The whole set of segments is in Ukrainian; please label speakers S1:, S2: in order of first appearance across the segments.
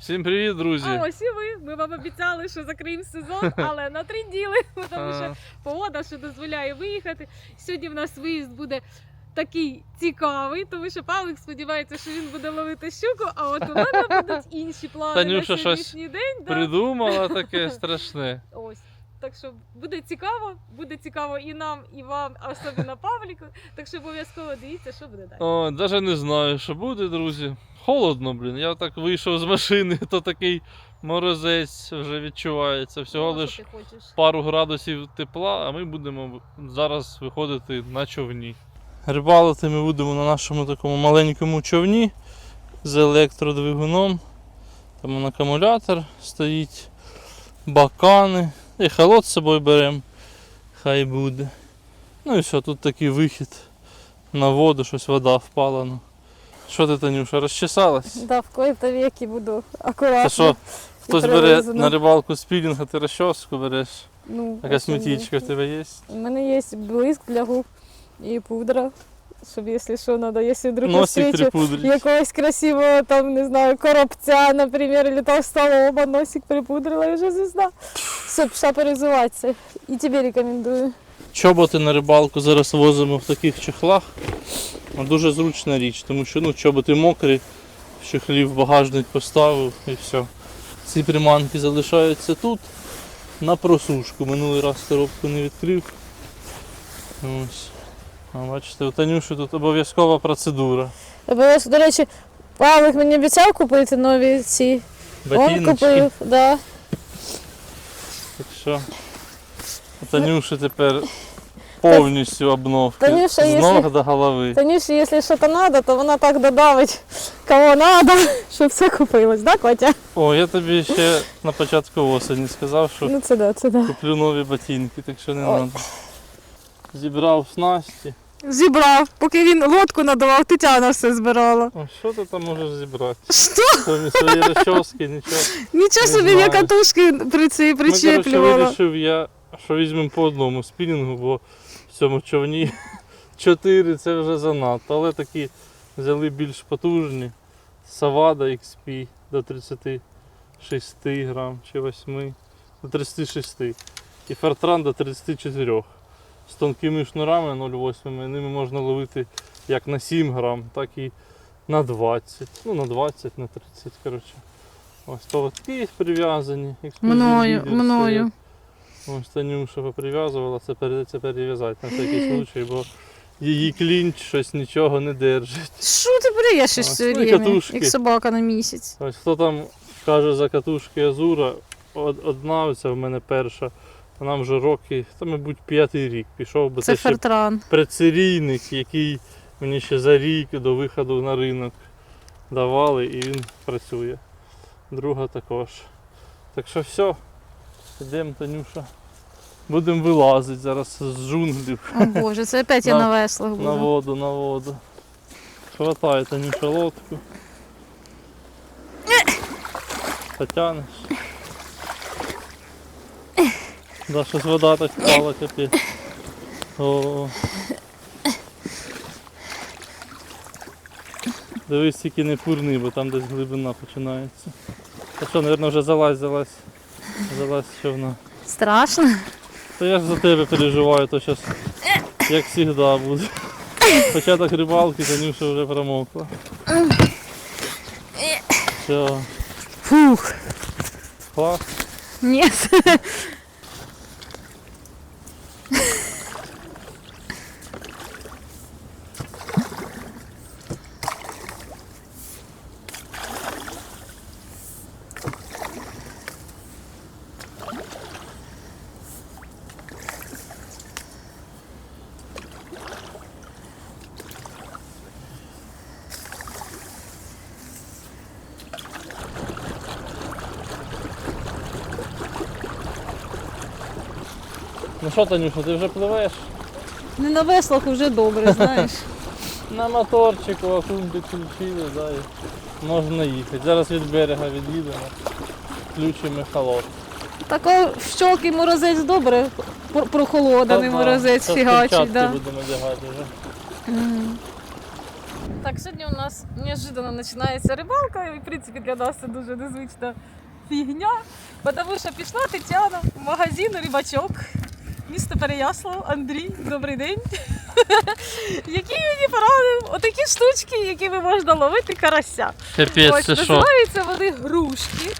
S1: Всім привіт, друзі!
S2: А ось і ви. Ми вам обіцяли, що закриємо сезон, але натрінділи, тому що погода ще дозволяє виїхати. Сьогодні в нас виїзд буде такий цікавий, тому що Павлик сподівається, що він буде ловити щуку, а от у мене будуть інші плани
S1: Танюша
S2: на
S1: щось
S2: сьогоднішній день. Да.
S1: Придумала таке страшне.
S2: Ось. Так що буде цікаво, буде цікаво і нам, і вам, а особливо Павліку. Так що обов'язково дивіться, що буде далі.
S1: О, навіть не знаю, що буде, друзі. Холодно, блін. Я так вийшов з машини, то такий морозець вже відчувається. Всього
S2: Ну,
S1: лиш
S2: що ти хочеш?
S1: пару градусів тепла, а ми будемо зараз виходити на човні. Рибалити ми будемо на нашому такому маленькому човні з електродвигуном. Там он акумулятор стоїть, бакани. І холод з собою беремо. Хай буде. Ну і все, тут такий вихід на воду, щось вода впала. Ну. Що ти, Танюша, розчесалась?
S3: Да, в кои-то веки буду
S1: Це
S3: аккуратно.
S1: що, хтось бере
S3: привезено.
S1: на рибалку спінінг, а ти розчоску береш.
S3: Ну, а
S1: смітічка в тебе є?
S3: У мене є блиск для губ і пудра, щоб якщо що треба, якщо вдруг
S1: Носик
S3: встречу
S1: припудрить.
S3: якогось красивого, там, не знаю, коробця, наприклад, или толстолоба, носик припудрила і вже звезда. Все, пішла перезуватися. І тобі рекомендую.
S1: Чоботи на рибалку зараз возимо в таких чехлах. Дуже зручна річ, тому що ну, чоботи мокрі, в чехлі в багажник поставив і все. Ці приманки залишаються тут на просушку. Минулий раз коробку не відкрив. Ось. А бачите, у Танюші тут обов'язкова процедура.
S3: Обов'язково, До речі, Павлик мені обіцяв купити нові ці. Он
S1: Ботиночки.
S3: купив, да.
S1: Так що у Танюші тепер повністю обновки.
S3: Танюша,
S1: з
S3: якщо-
S1: ног до голови.
S3: Танюші, якщо щось треба, то вона так додавить, кого треба, щоб все купилось, да, Котя?
S1: О, я тобі ще на початку осені сказав, що
S3: Ну це да, це да.
S1: куплю нові ботинки, так що не
S3: Ой.
S1: треба. Зібрав снасті.
S3: Зібрав, поки він лодку надавав, Тетяна все збирала.
S1: О, що ти там можеш зібрати?
S3: Що?
S1: Кроме своєї розчоски, нічого.
S3: Нічого
S1: Не
S3: собі, я катушки при цій
S1: Ну, коротше,
S3: причеплювала.
S1: вирішив я, що візьмемо по одному спінінгу, бо в цьому човні 4 це вже занадто. Але такі взяли більш потужні. Савада XP до 36 грам чи 8, до 36. І Фертран до 34. З тонкими шнурами 0,8 ними можна ловити як на 7 грам, так і на 20. Ну на 20, на 30, коротше. Ось поводки прив'язані.
S3: Мною, мною.
S1: Ось Танюша поприв'язувала, це перейдеться перев'язати на всякий случай, бо її клінч щось нічого не держить.
S3: Що ти брешеш все время, як собака на місяць?
S1: Ось хто там каже за катушки Азура, одна оця в мене перша, вона вже роки, та мабуть п'ятий рік пішов, бо
S3: Це
S1: це, ще
S3: фертран.
S1: предсерійник, який мені ще за рік до виходу на ринок давали і він працює. Друга також. Так що все, йдемо, Танюша. Будемо вилазити зараз з джунглів
S3: О боже, це опять я
S1: На-
S3: веслах
S1: на воду, на воду. Хватай, Танюша, лодку. Потянеш. Да, щось вода так впала, капець. О. Дивись, тільки не пурни, бо там десь глибина починається. Та що, мабуть, вже залазь, залазь. Залазь що вона.
S3: Страшно.
S1: Та я ж за тебе переживаю, то зараз як завжди буде. Початок рибалки, Танюша вже промокла. Все,
S3: Фух.
S1: клас.
S3: Ні.
S1: Ну що, Танюша, ти вже пливеш?
S3: Не на веслах вже добре, знаєш.
S1: На моторчику, акум підключили, да, і можна їхати. Зараз від берега від'їдемо, включимо холод.
S3: Тако в щоки морозець добре, про- прохолоданий морозець фігачить. Да.
S1: будемо одягати вже.
S2: Так, сьогодні у нас неожиданно починається рибалка, і в принципі для нас це дуже незвична фігня. Тому що пішла Тетяна в магазин рибачок. Місто Переяслав, Андрій, добрий день. Які мені порадив отакі штучки, якими можна ловити карася. Ось
S1: це що?
S2: називаються вони грушки.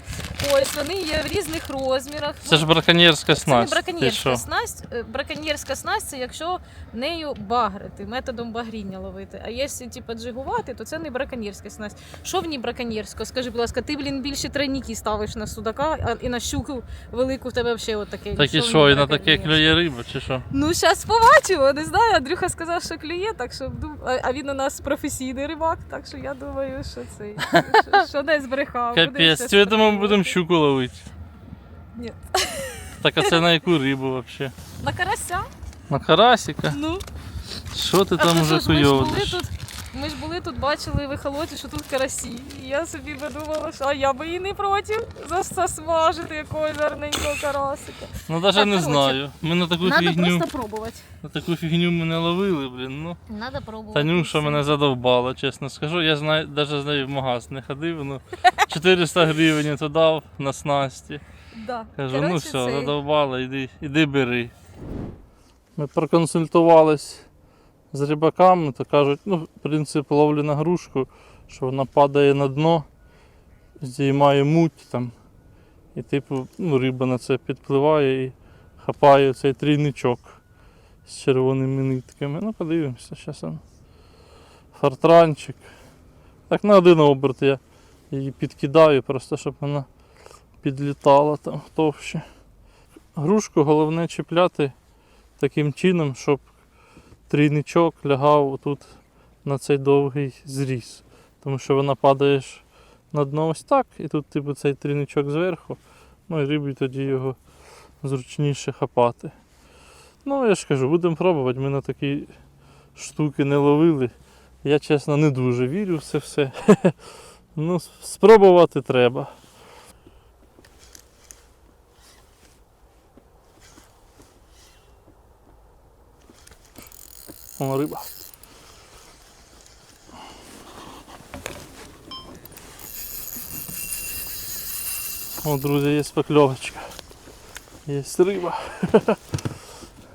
S2: Ось вони є в різних розмірах.
S1: Це ж браконьєрська
S2: Це не
S1: снасть.
S2: Браконьєрська снасть. Е, Браконьєрська снасть це якщо нею багрити, методом багріння ловити. А якщо типу, джигувати, то це не браконьєрська снасть. Що в ній браконьєрського? Скажи, будь ласка, ти, блін, більше тройники ставиш на судака, а і на щуку велику в тебе взагалі отаке.
S1: Так і що, і на таке клює риба, чи що?
S2: Ну, зараз побачимо, не знаю. Андрюха сказав, що клює, так що а- він у нас професійний рибак, так що я думаю, що цей що, що не збрехав.
S1: Капець, будемо. Щуку ловить?
S2: Ні.
S1: Так а це на яку рибу взагалі?
S2: На карася?
S1: На карасика?
S2: Ну.
S1: Що ти там уже
S2: що ми ж були тут. Ми ж були тут, бачили в ехолоті, що тут карасі. І я собі подумала, що а я би і не проти зас- засмажити якогось гарненького карасика.
S1: Ну навіть не знаю. Ми на таку
S2: Надо
S1: фігню.
S2: просто пробувати.
S1: На таку фігню ми не ловили, блін. Ну,
S2: Надо пробувати.
S1: Танюша мене задовбала, чесно скажу. Я знаю, навіть з нею в магаз не ходив. Ну, 400 гривень то дав на снасті.
S2: Да.
S1: Кажу, ну все,
S2: цей-
S1: задовбала, іди, іди бери. Ми проконсультувались з рибаками, то кажуть, ну, принцип ловлі на грушку, що вона падає на дно, здіймає муть там. І типу, ну, риба на це підпливає і хапає цей трійничок з червоними нитками. Ну, подивимося, зараз. Фартранчик. Так на один оберт я її підкидаю, просто щоб вона підлітала там товще. Грушку головне чіпляти таким чином, щоб трійничок лягав отут на цей довгий зріз. Тому що вона падає на дно ось так, і тут типу цей трійничок зверху, ну і рибі тоді його зручніше хапати. Ну, я ж кажу, будемо пробувати, ми на такі штуки не ловили. Я чесно не дуже вірю в це все. Ну, спробувати треба. О, риба. О, друзі, є покльовочка. Є риба.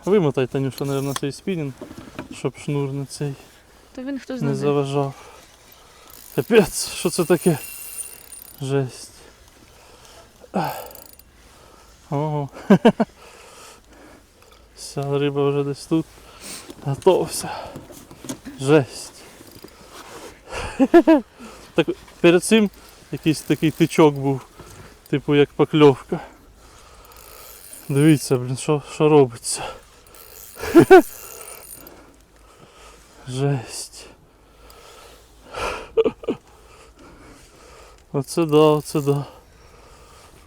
S1: Вимотай, Танюша, мабуть, цей спінінг, щоб шнур не цей
S2: То він хто
S1: не заважав. Капець, що це таке? Жесть. Ого. Вся риба вже десь тут. Готовся. Жесть. Так перед цим якийсь такий тичок був, типу як покльовка. Дивіться, блін, що, що робиться. Жесть. Оце да, оце да.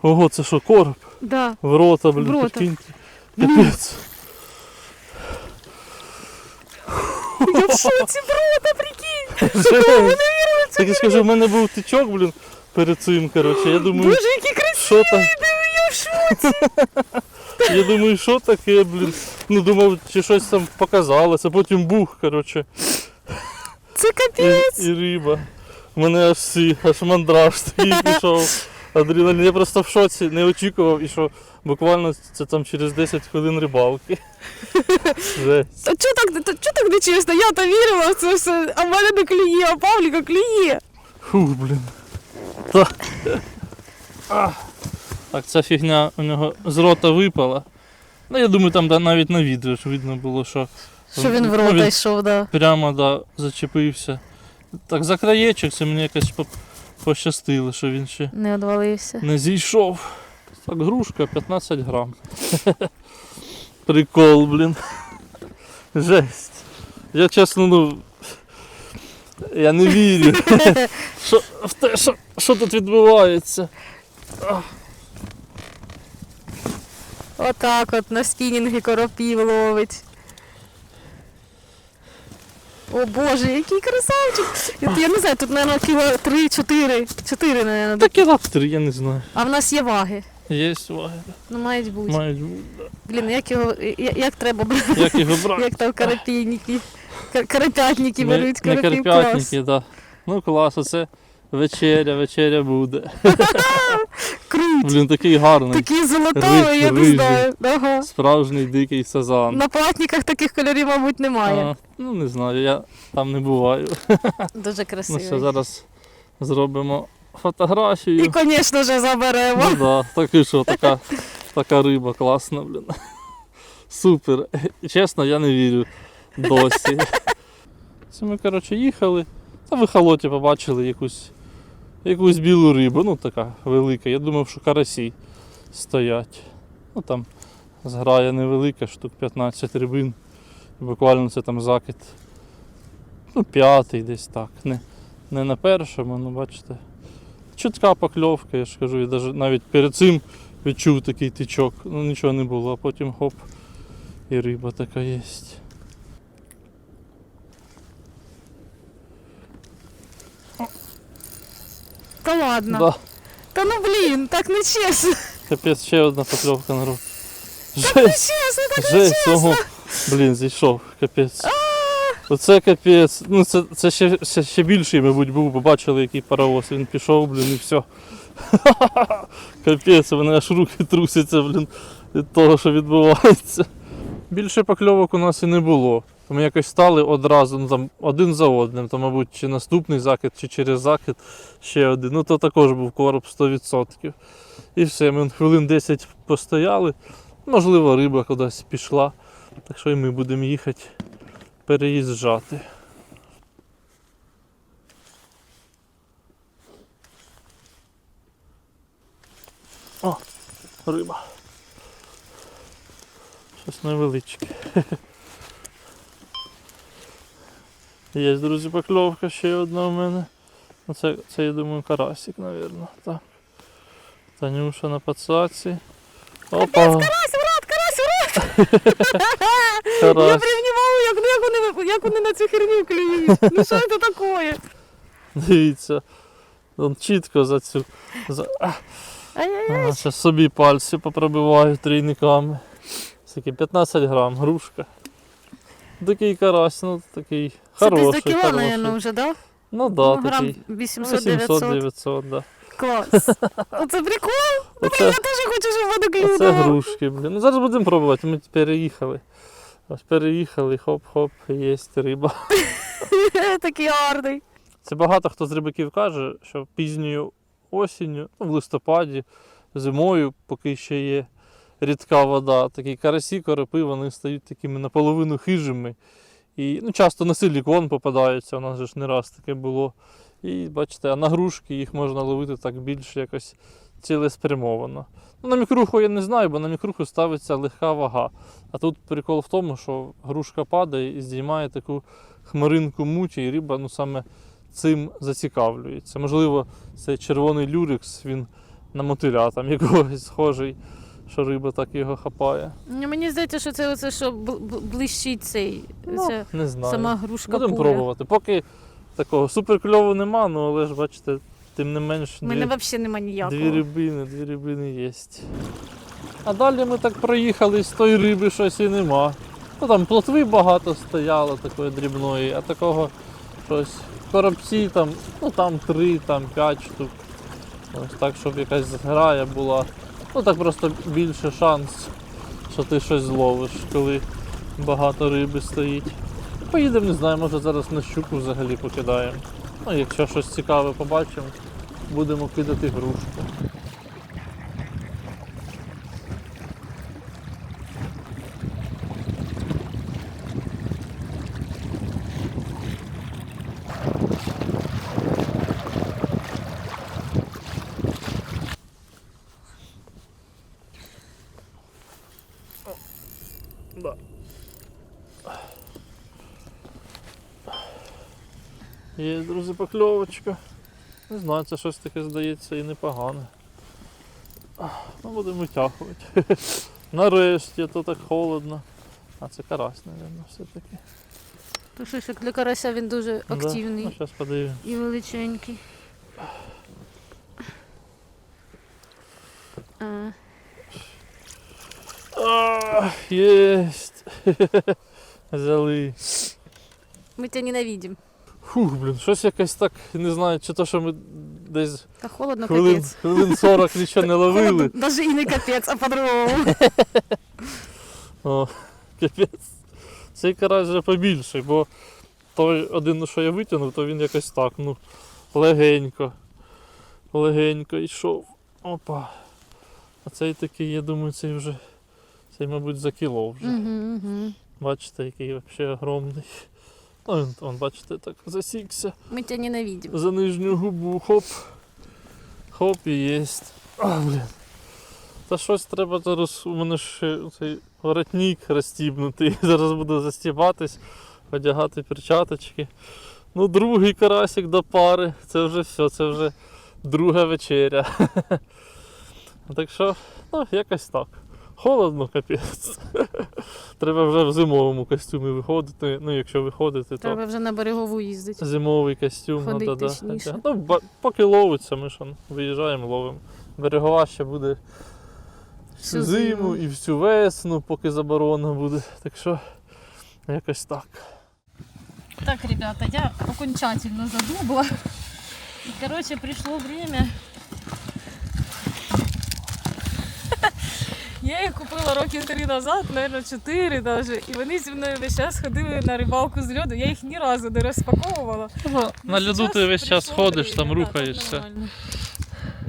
S1: Ого, це що, короб?
S2: Да.
S1: В рота, блін,
S2: В рота.
S1: прикиньте. Капець.
S2: Я в шоці, брода, прикинь!
S1: Жесть. Так я скажу, в мене був тичок, блін, перед цим, коротше. Я думаю,
S2: Боже, які красиві,
S1: що там?
S2: я в шоці!
S1: Я думаю, що таке, блін. Ну думав, чи щось там показалося, потім бух, коротше.
S2: Це капець!
S1: і риба. У мене аж сі, аж мандраж такий пішов. Адреналін. Я просто в шоці не очікував і що буквально це там через 10 хвилин рибалки. Жесть.
S2: Та чого так, та, чого так не? Я то вірила в це все, а в мене не клює, а Павліка клює.
S1: Фух, блін. Так. А. Так, ця фігня у нього з рота випала. Ну, я думаю, там да, навіть на відео ж видно було, що
S3: Що він в
S1: Ну,
S3: рота йшов, да.
S1: прямо да, зачепився. Так, за краєчок це мені якось по- пощастило, що він ще
S3: Не одвалився.
S1: не зійшов. Так, грушка 15 грам. Прикол, блін. Жесть. Я чесно, ну. Я не вірю. Що, в те, що, що тут відбувається.
S3: Отак от на спінінги коропів ловить. О боже, який красавчик! Я, я не знаю, тут, мабуть, кіло 3-4. 4, мабуть.
S1: Такі лаптри, я не знаю.
S3: А в нас є ваги.
S1: Є ваги.
S3: Ну, мають бути.
S1: Мають бути.
S3: Блін, як його. як, Як треба, брати?
S1: Як його брати?
S3: як там карапійники. Кар- Карапятники беруть,
S1: карапівки.
S3: карапів клас.
S1: карпятники, да. Ну клас, оце вечеря, вечеря буде.
S3: Круть.
S1: Блін, такий гарний.
S3: Такі золотаві,
S1: Риж-
S3: я не знаю. Ага.
S1: Справжній дикий сазан.
S3: На платниках таких кольорів, мабуть, немає.
S1: А, ну не знаю, я там не буваю.
S3: Дуже
S1: Ну
S3: красивий.
S1: що, зараз зробимо фотографію.
S3: І, звісно ж, заберемо.
S1: Ну да, так і що, така, така риба класна, блін. Супер. Чесно, я не вірю досі. Це ми, коротше, їхали. Та в ехолоті побачили якусь, якусь білу рибу, ну така велика. Я думав, що карасі стоять. Ну там зграя невелика, штук 15 рибин. Буквально це там закид. Ну, п'ятий десь так. Не, не на першому, ну бачите. Чутка покльовка, я ж кажу, я навіть перед цим відчув такий тичок. Ну нічого не було, а потім хоп, і риба така є.
S3: Та ладно.
S1: Да,
S3: Та ну блін, так не чесно.
S1: капець, ще одна покльовка народ.
S3: Не
S1: Жесть,
S3: чесно, так не
S1: жесть, ого. Блін, зійшов, капець. Оце капець. Ну це, це ще, ще, ще більший, мабуть, був, побачили, який паровоз. Він пішов, блін, і все. Капець, у мене аж руки трусяться, блін, від того, що відбувається. Більше покльовок у нас і не було. Ми якось стали одразу, ну там один за одним, то, мабуть, чи наступний закид, чи через закид ще один. Ну то також був короб 100%. І все, ми хвилин 10 постояли. Можливо, риба кудись пішла. Так що і ми будемо їхати переїжджати. О, риба. Щось невеличке. Є, друзі, покльовка ще одна у мене. Ну, Це, це я думаю, карасик, мабуть. Так. Танюша на пацаці. Опа,
S3: Карась, урод, карась, урод! Я
S1: карась.
S3: прям не як, ну, як, вони, як вони на цю херню клюють. Ну що це таке?
S1: Дивіться. Он чітко за цю. За... Ага, зараз собі пальці попробиваю трійниками. Скільки 15 грам, грушка. Такий карась, ну такий
S3: Це десь до кіла,
S1: хороший.
S3: мабуть, вже, да?
S1: Ну да,
S3: ну, грам
S1: такий.
S3: 800-900.
S1: 800-900, да.
S3: Клас. Оце прикол.
S1: Оце,
S3: Я теж хочу, щоб воно клюнуло.
S1: грушки, блін. Ну зараз будемо пробувати, ми переїхали. Ось переїхали, хоп-хоп, є риба.
S3: Такий гарний.
S1: Це багато хто з рибаків каже, що пізньою осінню, ну, в листопаді, зимою, поки ще є рідка вода, такі карасі, коропи, вони стають такими наполовину хижими. І ну, часто на силі клон попадаються, у нас же ж не раз таке було. І бачите, а на грушки їх можна ловити так більш якось цілеспрямовано. Ну, на мікруху я не знаю, бо на мікруху ставиться легка вага. А тут прикол в тому, що грушка падає і здіймає таку хмаринку муті, і риба ну, саме цим зацікавлюється. Можливо, цей червоний люрикс, він на мотиля там якогось схожий, що риба так його хапає.
S3: Ну, Мені здається, що це оце, що бл- бл- блищить цей.
S1: Ну,
S3: Це
S1: Не знаю.
S3: сама грушка
S1: Будемо пробувати. Поки такого суперкльову нема, ну але ж бачите, тим не менш
S3: У мене взагалі нема ніякого.
S1: дві рибини, дві рибини є. А далі ми так проїхали, з тої риби щось і нема. Ну там плотви багато стояло такої дрібної, а такого щось. Коробці там, ну там три, там п'ять штук. Ось так, щоб якась зграя була. Ну так просто більше шанс, що ти щось зловиш, коли багато риби стоїть. Поїдемо, не знаю, може зараз на щуку взагалі покидаємо. Ну, якщо щось цікаве побачимо, будемо кидати грушку. Да. Є, друзі, покльовочка. Не знаю, це щось таке здається і непогане. Ну, будемо витягувати. Нарешті, то так холодно. А це карась, мабуть, все-таки.
S3: Як для карася він дуже
S1: Да.
S3: активний
S1: Ну, зараз
S3: і величенький. А,
S1: А, Єсть. Взяли.
S3: Мы тебя ненавидим.
S1: Фух, блін, щось якось так, не знаю, чи то, що ми десь
S3: Как холодно,
S1: хвилин, хвилин 40 нічого не ловили.
S3: Холодно, даже и не капец, а по-другому.
S1: О, капець. Цей карась вже побільший, бо той один, що я витягнув, то він якось так, ну, легенько. Легенько йшов. Опа. А цей такий, я думаю, цей вже. Цей, мабуть, за кіло вже. Бачите, який взагалі огромний. Ну, он, бачите, так засікся.
S3: Мы тебя ненавидим.
S1: За нижню губу, хоп. Хоп і єсть. А, блін. Та щось треба зараз. У мене ще цей воротник розстібнутий. Зараз буду застібатись, одягати перчаточки. Ну, другий карасик до пари. Це вже все, це вже друга вечеря. Так що, ну, якось так. Холодно, капець. Треба вже в зимовому костюмі виходити. Ну, якщо виходити, то.
S3: Треба вже на берегову їздити.
S1: Зимовий костюм,
S3: Ходить
S1: ну, да,
S3: точніше.
S1: да. Ну, ба- поки ловиться, ми ж он, виїжджаємо, ловимо. Берегова ще буде всю
S3: Всю
S1: зиму
S3: зиму.
S1: і всю весну, поки заборона буде. Так що якось так.
S2: Так, ребята, я окончательно задубла. И, короче, пришло время. Я їх купила років три назад, мабуть, чотири навіть. І вони зі мною весь час ходили на рибалку з льоду. Я їх ні разу не розпаковувала.
S1: На льоду ти весь час ходиш, там рухаєшся.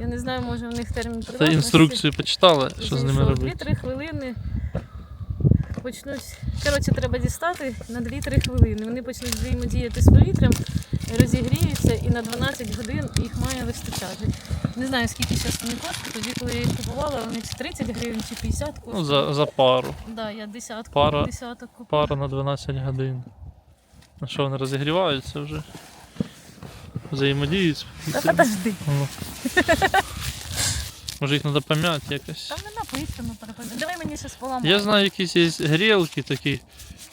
S2: Я не знаю, може в них термін
S1: Ти
S2: придатності.
S1: інструкцію почитала, що з ними робити.
S2: 2-3 хвилини. Почнуть. Коротше, треба дістати на 2-3 хвилини. Вони почнуть взаємодіяти з повітрям, розігріються і на 12 годин їх має вистачати. Не знаю, скільки зараз вони коштують. Тоді, коли я їх купувала, вони чи 30 гривень, чи 50 коштують.
S1: Ну, за, за пару.
S2: Да, я десятку,
S1: Пара-
S2: десяток купила.
S1: Пара на 12 годин. На що вони розігріваються вже? Взаємодіють.
S2: Та подожди.
S1: Ну. Може їх треба пом'яти якось.
S2: Там не написано перепади. Давай мені щось поламати.
S1: Я знаю, якісь є грілки такі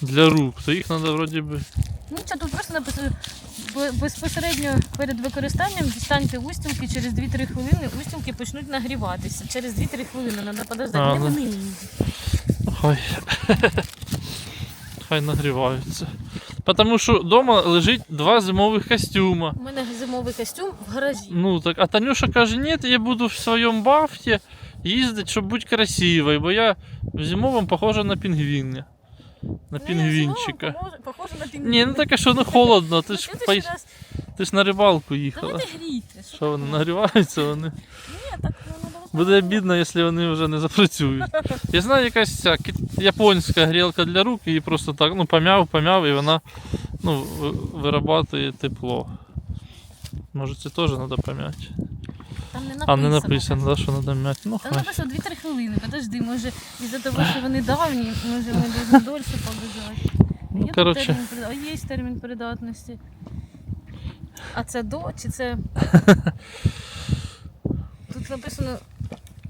S1: для рук, то їх треба вроді би.
S2: Ну, це тут просто написано «Бе- безпосередньо перед використанням дістаньте устілки через 2-3 хвилини, устілки почнуть нагріватися. Через 2-3 хвилини треба подождати. Не
S1: ну.
S2: вони.
S1: Хай. Хай нагріваються. Тому що вдома лежить два зимових костюма.
S2: У мене зимовий костюм в гаражі.
S1: Ну так, а Танюша каже, ні, я буду в своєму бафті їздити, щоб бути красивою, бо я в зимовому похожа на пінгвіна. На
S2: Ну,
S1: пінгвінчика.
S2: я зимова, похоже- Похоже на пінгвіна.
S1: Ні, ну таке, що не холодно, ти
S2: Ну,
S1: ж,
S2: следующий
S1: поїс-
S2: раз
S1: ти ж на рибалку їхала.
S2: Давайте грійте.
S1: Що вони нагріваються вони?
S2: Ні, так ну, надо
S1: Буде обідно, якщо вони вже не запрацюють. Я знаю якась ця кит- японська грілка для рук, її просто так, ну, помяв, помяв, і вона ну, ви- вирабатує тепло. Може це теж треба пом'яти.
S2: Там не написано.
S1: А не написано, да, що треба м'яти. Ну
S2: Там
S1: хай.
S2: написано 2-3 хвилини. Подожди, може із-за того, що вони давні, може ми дуже дольше полежать.
S1: Ну,
S2: тут
S1: коротше,
S2: термін прида- А є термін придатності. А це до чи це. Тут написано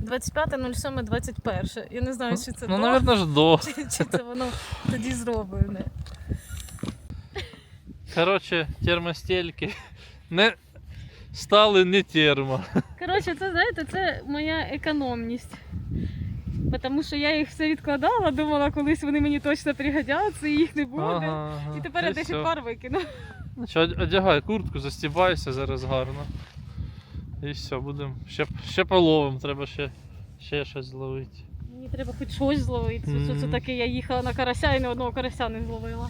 S2: 25.07.21. Я не знаю, чи це
S1: ну,
S2: до,
S1: напевно ж до.
S2: чи, чи це воно тоді зроблене.
S1: Коротше, термостельки не стали не термо.
S2: Коротше, це знаєте, це моя економність. Тому що я їх все відкладала, думала, колись вони мені точно пригодяться і їх не буде.
S1: Ага, ага.
S2: І тепер я 10 пар викину.
S1: Значить, од- одягай куртку, застібайся зараз гарно. І все, будемо. Ще, ще половим, треба ще, ще щось зловити.
S2: Мені треба хоч щось зловити. Що це
S1: Мгм.
S2: таке, я їхала на карася і ні одного карася не зловила.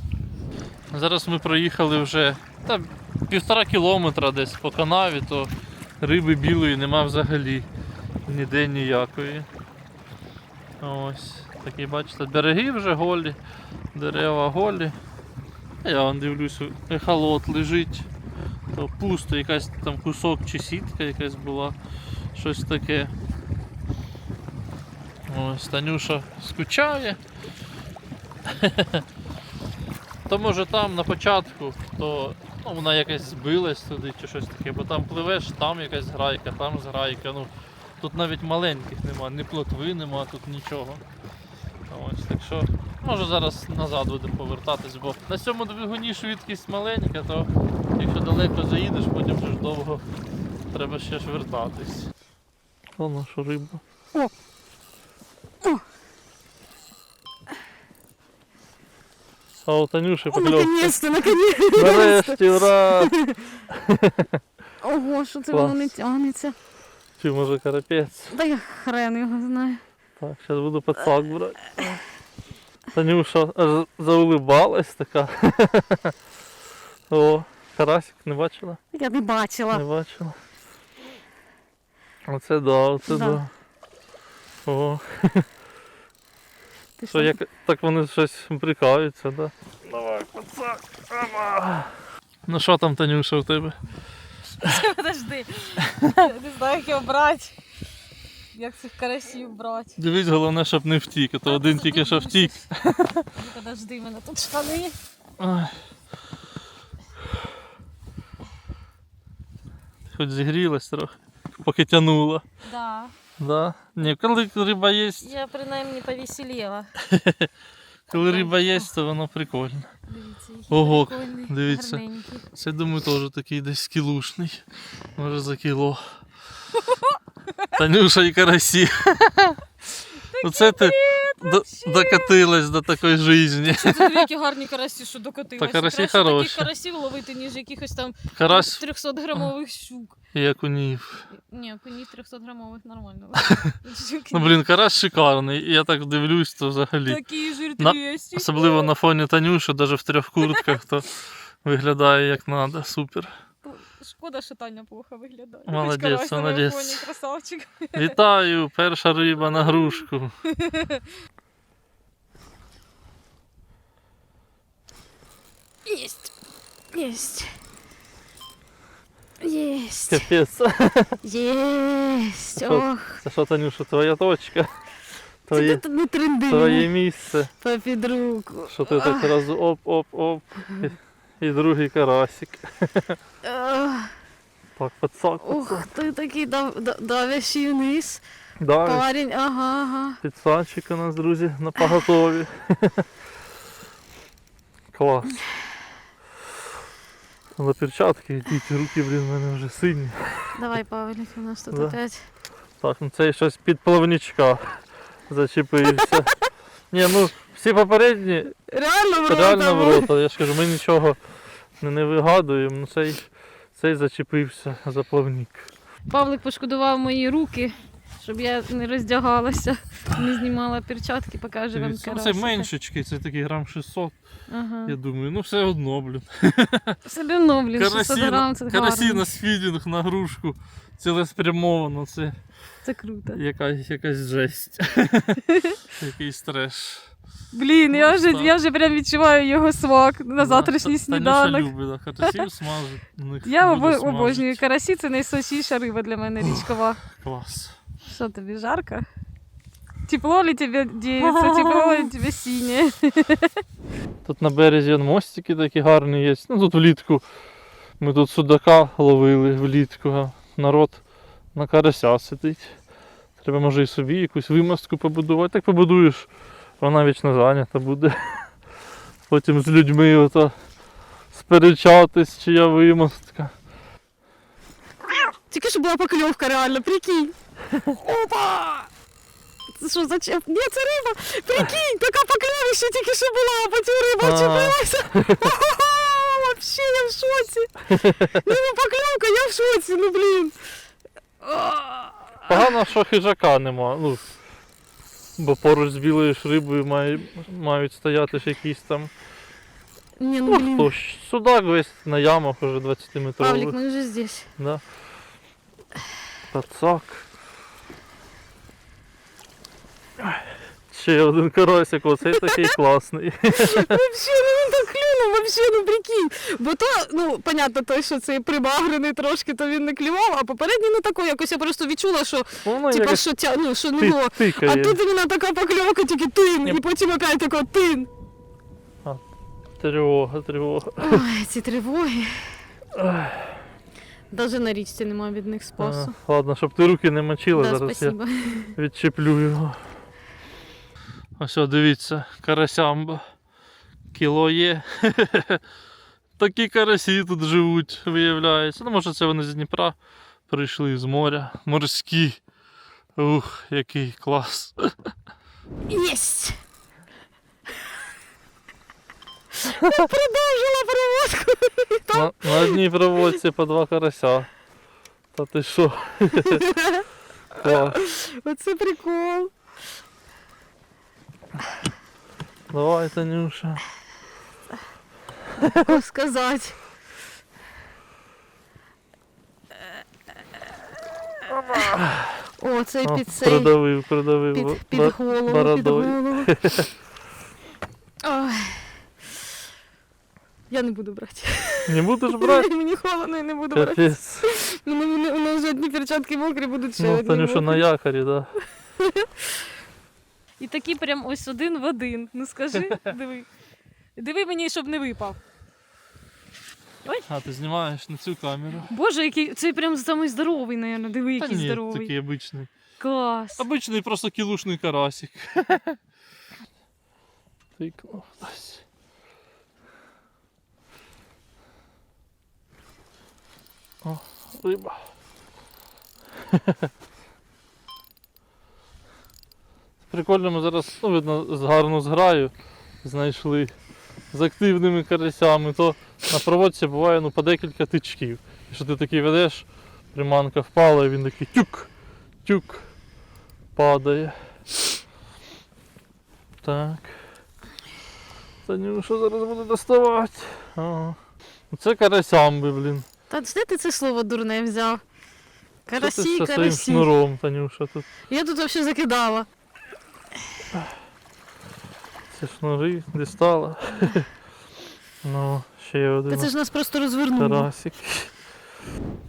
S1: Зараз ми проїхали вже та, півтора кілометра десь по канаві, то риби білої нема взагалі. Ніде ніякої. Ось. Такі, бачите, береги вже голі, дерева голі. Я вон дивлюсь, ехолот лежить. То пусто, якась там кусок чи сітка якась була. Щось таке. Ось Танюша скучає. То може там на початку, то ну, вона якась збилась туди чи щось таке, бо там пливеш, там якась грайка, там зграйка. Ну, тут навіть маленьких нема, ні плотви нема, тут нічого. Ось, так що, може зараз назад буде повертатись, бо на цьому двигуні швидкість маленька, то якщо далеко заїдеш, потім вже довго треба ще ж вертатись. О, наша риба. А у Танюші
S2: О,
S1: покльовка.
S2: наконец-то, наконец-то.
S1: Нарешті, ура!
S2: Ого, що це
S1: Клас.
S2: воно не тягнеться.
S1: Чи може карапець?
S2: Да я хрен його знаю.
S1: Так, зараз буду пацак брати. Танюша аж заулибалась така. О, карасик не бачила?
S2: Я не бачила.
S1: Не бачила. Оце да, оце
S2: Да.
S1: да. О,
S2: Ти
S1: що як так вони щось брикаються, да? Давай, пацак. Ама. Ну що там, Танюша, у тебе?
S4: Подожди. Не знаю, як його брати. Як цих карасів брати.
S1: Дивись, головне, щоб не втік, а то один тільки що втік.
S4: Подожди, мене тут штани.
S1: Ой. Хоч зігрілась трохи, поки тянула.
S4: Да.
S1: Да? Ні, коли риба є,
S4: Я принаймні повеселіла.
S1: коли риба є, то воно прикольно.
S4: Дивіться, який
S1: Ого,
S4: прикольний,
S1: дивіться.
S4: гарненький.
S1: Це думаю теж такий десь кілушний. Може за кіло. Танюша і карасі. Оце ти до- докатилась до такої житті.
S4: Це диви, які гарні карасі, що докотилися.
S1: Та карасі
S4: Краще
S1: хороші.
S4: таких карасів ловити, ніж якихось там
S1: Карась
S4: 300 грамових щук.
S1: як у нів.
S4: Ні, коні 300 грамових нормально.
S1: Ну блін, карась шикарний. Я так дивлюсь, то взагалі.
S4: Такі жир
S1: На- Особливо на фоні Танюші, навіть в трьох куртках, то виглядає як треба. Супер.
S4: Шкода, що Таня плохо виглядає.
S1: Молодець, молодець.
S4: красавчик.
S1: Вітаю! Перша риба на грушку.
S2: Єсть. Єсть. Єсть.
S1: Капець.
S2: Єсть. Ох.
S1: Це що, Танюша, твоя точка? Твоє,
S2: ти не тренди
S1: твоє місце.
S2: по під руку.
S1: Що ти так раз оп-оп-оп. І, другий карасик. Так, пацак,
S2: Ух, ти такий дав- да- давящий вниз.
S1: Да,
S2: Парень, ага, ага.
S1: підсадчик у нас, друзі, на поготові. Клас. Але перчатки йдіть, руки, блін, в мене вже сині.
S2: Давай, Павлік, у нас тут
S1: Да.
S2: опять.
S1: Так, ну цей щось під плавничка зачепився. Ні, ну всі попередні
S2: Реально в
S1: реально в Я ж кажу, ми нічого не, вигадуємо, ну цей, цей зачепився за плавник.
S2: Павлик пошкодував мої руки, щоб я не роздягалася, не знімала перчатки, покаже вам
S1: ну,
S2: карасика.
S1: Це меншечкий, це такий грам 600.
S2: Ага.
S1: Я думаю, ну все одно, блін.
S2: Все одно, блін, 600
S1: Карасі,
S2: грам, це
S1: карасі
S2: гарно.
S1: на спідінг, на грушку. Цілеспрямовано, це
S2: Це круто.
S1: якась, якась жесть. Якийсь треш.
S2: Блін, я вже, я вже прям відчуваю його смак на завтрашній
S1: Та-
S2: сніданок.
S1: Любить, да, карасів смажить. них
S2: Я
S1: буде
S2: обо-
S1: смажить.
S2: обожнюю карасі, це найсочніша риба для мене річкова.
S1: Клас.
S2: Що тобі, жарко? Тепло ли тебе діється, тепло ли тебе синє?
S1: Тут на березі он мостики такі гарні є. Ну тут влітку. Ми тут судака ловили влітку, а народ на карася сидить. Треба може і собі якусь вимостку побудувати. Так побудуєш, вона вічно зайнята буде. Потім з людьми ото сперечатись, чия вимостка.
S2: Тільки що була покльовка, реально, прикинь. Опа! Це що за чеп? Ні, це риба! Прикинь, така покльовища тільки що була, а потім риба вчепилася. Вообще, я в шоці. Ну, ну, покльовка, я в шоці, ну блін.
S1: Погано, що хижака нема. Ну, бо поруч з білою шрибою має, мають стояти ж якісь там.
S2: Ні, ну
S1: Ну,
S2: блін.
S1: хто ж, судак весь на ямах уже 20-метрових.
S2: Павлік, ми вже здесь.
S1: Да. Пацак. Ще один карасик, оцей такий класний.
S2: Вообще, ну вообще, ну прикинь. Бо то, ну, понятно, той, що це прибагрений трошки, то він не клював, а попередній не такий, якось я просто відчула, що,
S1: Воно
S2: типа,
S1: якось
S2: що, тя, ну, що не
S1: ти-
S2: було. А тут іменно така покльовка, тільки тин, і потім опять тако тин.
S1: Тривога, тривога.
S2: Ой, ці тривоги. Даже на річці немає від них спасу.
S1: А, ладно, щоб ти руки не мочила,
S2: Да,
S1: зараз
S2: спасибо.
S1: я відчеплю його. Ось, о, дивіться, карасямба. Кіло є. Такі карасі тут живуть, виявляється. Ну, може, це вони з Дніпра прийшли з моря. Морські. Ух, який клас.
S2: Єсть!
S3: Продовжила проводку.
S1: На, на одній проводці по два карася. Та ти що? Клас.
S3: Оце прикол.
S1: Давай, Танюша.
S3: Сказати. О, цей
S1: О,
S3: під цей.
S1: Придавив, придавив.
S3: Під, під голову, під голову. Ой. Я не буду брати.
S1: Не будеш брати?
S3: Мені холодно, я не буду брати.
S1: Капець.
S3: Ну, у нас вже одні перчатки мокрі будуть ще
S1: Ну,
S3: одні
S1: Танюша на
S3: мокрі.
S1: якорі, да.
S2: І такі прям ось один в один. Ну скажи, диви. Диви мені, щоб не випав.
S1: А ти знімаєш на цю камеру.
S2: Боже, який цей прям самий здоровий, наверное. Диви,
S1: Та
S2: який
S1: ні,
S2: здоровий.
S1: такий обичний.
S2: Клас.
S1: Обичний просто кілушний карасик. Тикнув десь. О, риба. Прикольно, ми зараз, ну, видно, гарну зграю знайшли з активними карасями, то на проводці буває ну, по декілька тичків. І що ти такий ведеш, приманка впала, і він такий тюк, тюк, падає. Так. Танюша зараз буде доставати. Ага. Ну, Це карасямби, блін.
S3: Та де ти це слово дурне взяв?
S1: Що ти
S3: Карасі, карасі.
S1: шнуром, Танюша, тут
S3: Я тут взагалі закидала.
S1: Ці шнури дістала. Ну, ще один
S3: Та це ж нас просто розвернуло.
S1: карасик.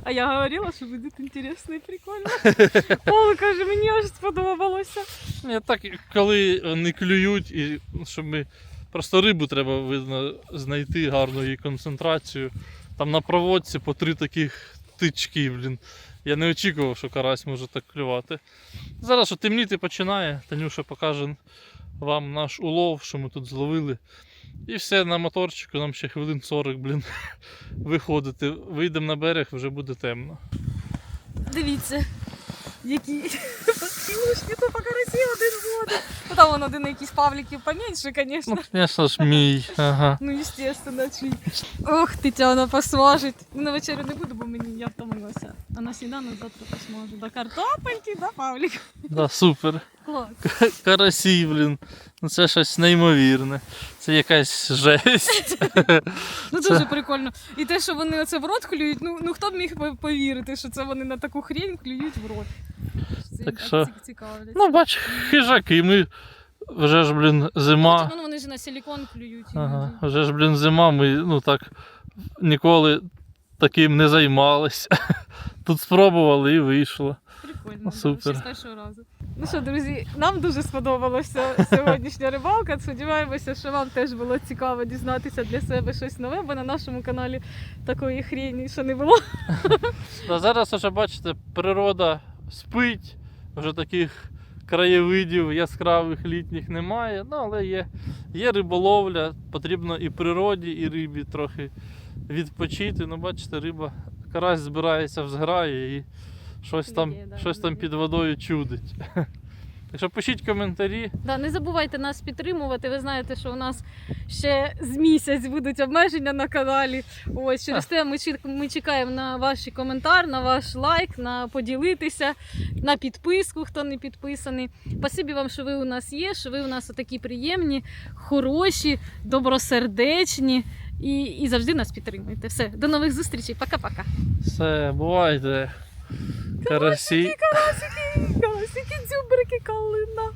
S2: А я говорила, що буде інтересно і прикольно. О, каже, мені аж сподобалося.
S1: Ні, так, коли не клюють, і щоб ми. Просто рибу треба видно знайти гарну її концентрацію. Там на проводці по три таких тички, блін. Я не очікував, що карась може так клювати. Зараз що темніти починає, Танюша покаже вам наш улов, що ми тут зловили. І все на моторчику, нам ще хвилин 40, блін, виходити. Вийдемо на берег, вже буде темно.
S2: Дивіться, які кілушки, то по карасі один зводить. Ну там вон один якийсь павліків поменше, звісно.
S1: Ну, звісно ж, мій. Ага.
S2: Ну, естественно, чий. Ох, Тетяна посмажить. Ну, на вечерю не буду, бо мені я втомилася. А на сніданок завтра посмажу. До картопельки, до павліка.
S1: Да, супер. Карасі, блін. Ну це щось неймовірне. Це якась жесть.
S2: Ну
S1: Це-
S2: дуже прикольно. І те, що вони оце в рот клюють, ну, ну хто б міг повірити, що це вони на таку хрень клюють в рот. Це
S1: Так
S2: так
S1: що-
S2: цікавлять.
S1: Ну, бач, хижаки, ми вже ж, блін, зима.
S2: Ну, вони ж на силікон клюють.
S1: Ага, вже ж, блін, зима, ми ну так ніколи таким не займалися. Тут спробували і вийшло.
S2: Прикольно.
S1: Ну,
S2: да, ще з першого разу. Ну що, друзі, нам дуже сподобалася сьогоднішня рибалка. Сподіваємося, що вам теж було цікаво дізнатися для себе щось нове, бо на нашому каналі такої хрені ще не було.
S1: А зараз вже бачите, природа спить, вже таких краєвидів яскравих літніх немає. Ну, але є, є риболовля, потрібно і природі, і рибі трохи відпочити. Ну, бачите, риба, карась збирається в зграї і щось там, щось там під водою чудить. Так що пишіть коментарі.
S2: Да, не забувайте нас підтримувати. Ви знаєте, що у нас ще з місяць будуть обмеження на каналі. Ось через те ми, ми чекаємо на ваші коментар, на ваш лайк, на поділитися, на підписку, хто не підписаний. Спасибі вам, що ви у нас є, що ви у нас такі приємні, хороші, добросердечні і, і завжди нас підтримуєте. Все, до нових зустрічей. Пока-пока.
S1: Все, бувайте. Карасі.
S2: Карасики, карасики, дзюбрики, калина.